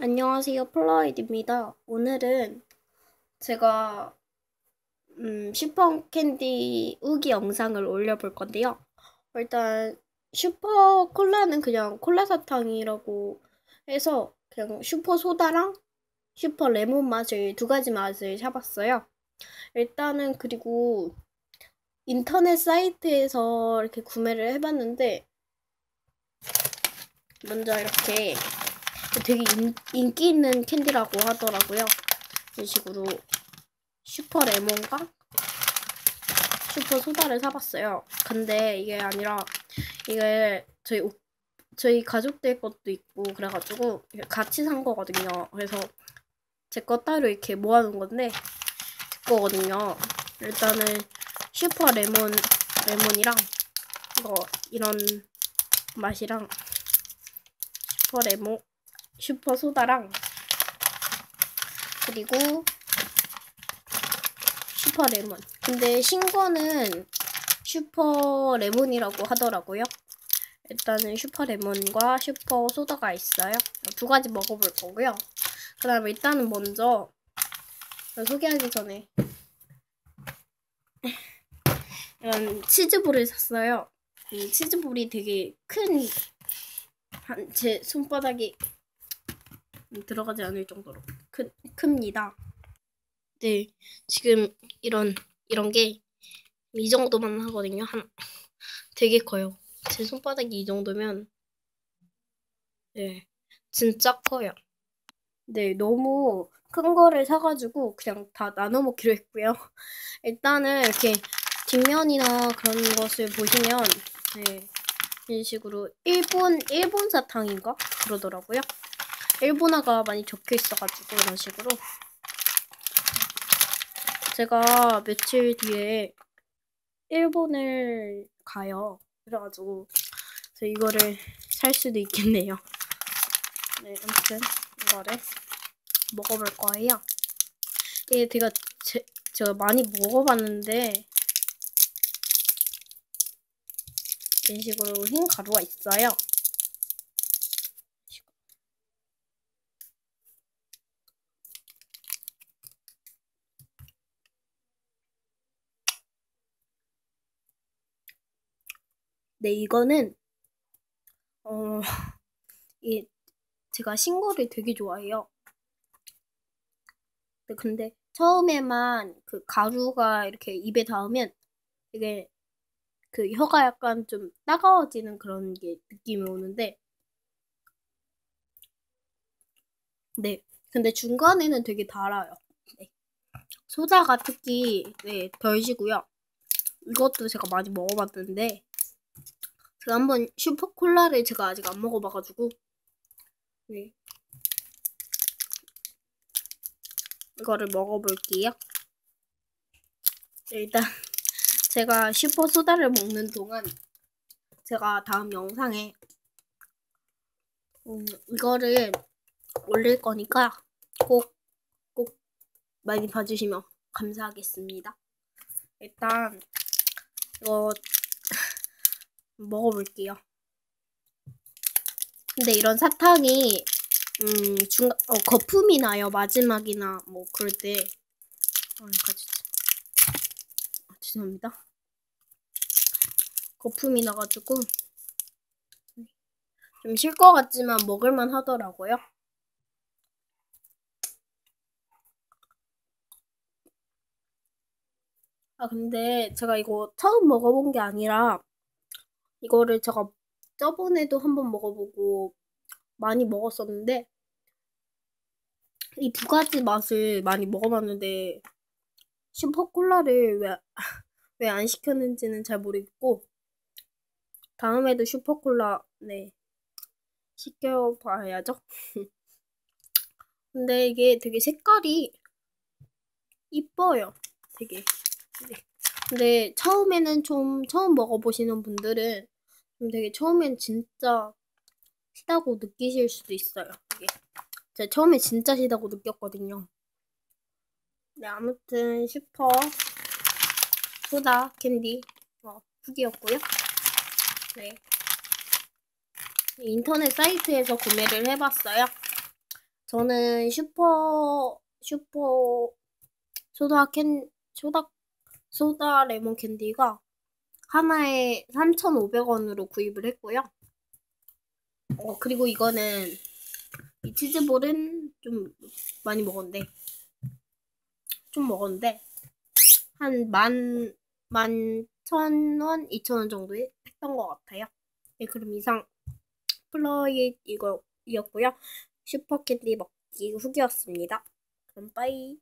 안녕하세요. 플라이드입니다. 오늘은 제가 음, 슈퍼 캔디 우기 영상을 올려볼 건데요. 일단 슈퍼 콜라는 그냥 콜라 사탕이라고 해서 그냥 슈퍼 소다랑 슈퍼 레몬 맛을 두 가지 맛을 사봤어요. 일단은 그리고 인터넷 사이트에서 이렇게 구매를 해봤는데 먼저 이렇게 되게 인, 기 있는 캔디라고 하더라고요. 이런 식으로 슈퍼 레몬과 슈퍼 소다를 사봤어요. 근데 이게 아니라 이게 저희 저희 가족들 것도 있고 그래가지고 같이 산 거거든요. 그래서 제 거 따로 이렇게 모아놓은 건데 제 거거든요. 일단은 슈퍼 레몬 레몬이랑 이거 이런 맛이랑 슈퍼 레몬 슈퍼 소다랑 그리고 슈퍼 레몬. 근데 신거는 슈퍼 레몬이라고 하더라고요. 일단은 슈퍼 레몬과 슈퍼 소다가 있어요. 두 가지 먹어볼 거고요. 그 다음에 일단은 먼저 소개하기 전에 이런 치즈볼을 샀어요. 이 치즈볼이 되게 큰, 한, 제 손바닥이 들어가지 않을 정도로 크, 큽니다. 네, 지금 이런 이런 게 이 정도만 하거든요. 한 되게 커요. 제 손바닥이 이 정도면 네, 진짜 커요. 네, 너무 큰 거를 사가지고 그냥 다 나눠 먹기로 했고요. 일단은 이렇게 뒷면이나 그런 것을 보시면 네, 이런 식으로 일본 일본 사탕인가 그러더라고요. 일본어가 많이 적혀 있어가지고 이런 식으로 제가 며칠 뒤에 일본을 가요. 그래가지고 그래서 이거를 살 수도 있겠네요. 네, 아무튼 이거를 먹어볼 거예요. 이게 제가 제, 제가 많이 먹어봤는데 이런 식으로 흰 가루가 있어요. 네, 이거는 어, 이 제가 신거를 되게 좋아해요. 네, 근데 처음에만 그 가루가 이렇게 입에 닿으면 되게 그 혀가 약간 좀 따가워지는 그런 게 느낌이 오는데 네. 근데 중간에는 되게 달아요. 네. 소다가 특히 네, 덜 지고요. 이것도 제가 많이 먹어봤는데 제가 한번 슈퍼콜라를 제가 아직 안 먹어봐가지고 네 이거를 먹어볼게요. 일단 제가 슈퍼 소다를 먹는 동안 제가 다음 영상에 음, 이거를 올릴 거니까 꼭, 꼭 많이 봐주시면 감사하겠습니다. 일단 이거 먹어볼게요. 근데 이런 사탕이 음 중간 어 거품이 나요 마지막이나 뭐 그럴 때 어, 가지 아, 죄송합니다. 거품이 나가지고 좀 쉴 것 같지만 먹을만 하더라고요. 아 근데 제가 이거 처음 먹어본 게 아니라 이거를 제가 저번에도 한번 먹어보고 많이 먹었었는데 이 두 가지 맛을 많이 먹어봤는데 슈퍼콜라를 왜 왜 안 시켰는지는 잘 모르겠고 다음에도 슈퍼콜라 네 시켜봐야죠. 근데 이게 되게 색깔이 이뻐요. 되게. 네. 근데 처음에는 좀 처음 먹어보시는 분들은 좀 되게 처음엔 진짜 시다고 느끼실 수도 있어요. 이게 제가 처음에 진짜 시다고 느꼈거든요. 네, 아무튼 슈퍼 소다 캔디 어, 후기였고요. 네. 인터넷 사이트에서 구매를 해봤어요. 저는 슈퍼 슈퍼 소다 캔 소다 소다 레몬 캔디가 하나에 3,500원으로 구입을 했고요. 어, 그리고 이거는 이 치즈볼은 좀 많이 먹었는데 좀 먹었는데 한 만, 만 천 원, 이천 원 정도 했던 것 같아요. 네, 그럼 이상 플러이 이거 이었고요. 슈퍼 캔디 먹기 후기였습니다. 그럼 빠이.